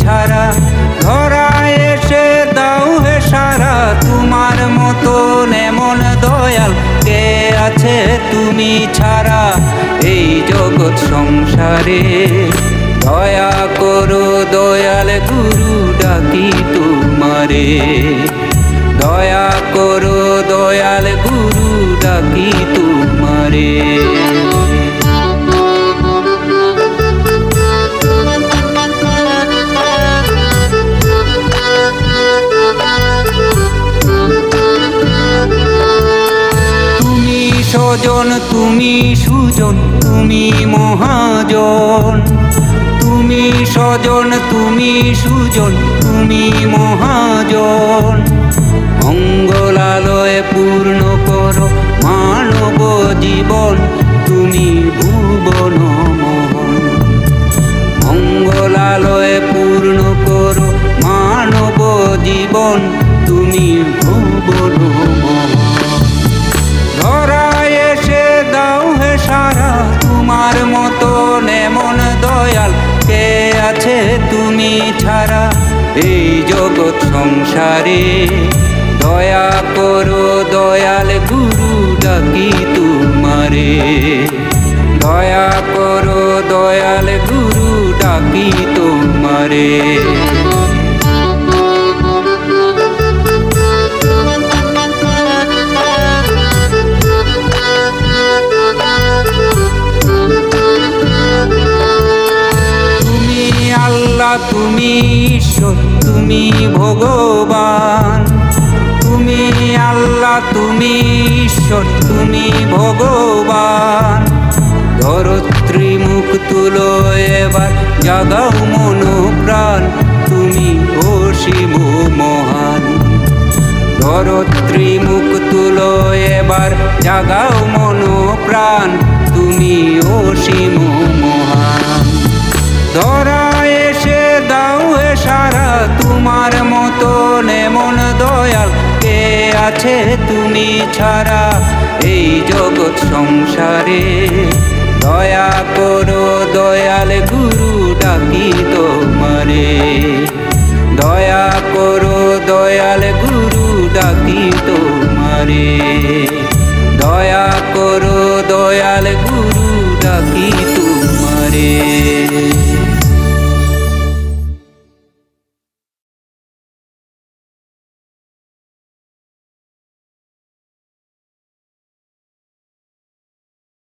ছাড়া ধরায় এসে দাও হে সারা, তোমার মতো এমন দয়াল কে আছে তুমি ছাড়া? এই জগৎ সংসারে দয়া করো, দয়াল গুরু ডাকি তোমারে। দয়া করো, দয়াল গুরু ডাকি তোমারে। স্বজন, তুমি সুজন, তুমি মহাজন। তুমি স্বজন, তুমি সুজন, তুমি মহাজন। মঙ্গলালয়ে পূর্ণ করো মানব জীবন, তুমি ভুবন মঙ্গলালয়ে পূর্ণ করো মানব জীবন, তুমি ভুবন ছাড়া এই জগৎ সংসারে। দয়া করো দয়াল গুরু ডাকি তোমারে। দয়া করো দয়াল গুরু ডাকি তোমারে। তুমি তুমি ভগবান। তুমি আল্লাহ, তুমি ঈশ্বর, তুমি ভগবান। ধরত্রী মুখ তুলো এবার, জাগাও মন প্রাণ তুমি অসীম মহান। ধরত্রী মুখ তুলো এবার, জাগাও মন প্রাণ তুমি অসীম মহান সারা তোমার মতো এমন দয়াল। কে আছে তুমি ছাড়া এই জগৎ সংসারে? দয়া করো দয়াল গুরু, ডাকি তোমারে। দয়া করো দয়াল গুরু, ডাকি তোমারে। দয়া করো দয়াল গুরু, ডাকি তোমারে।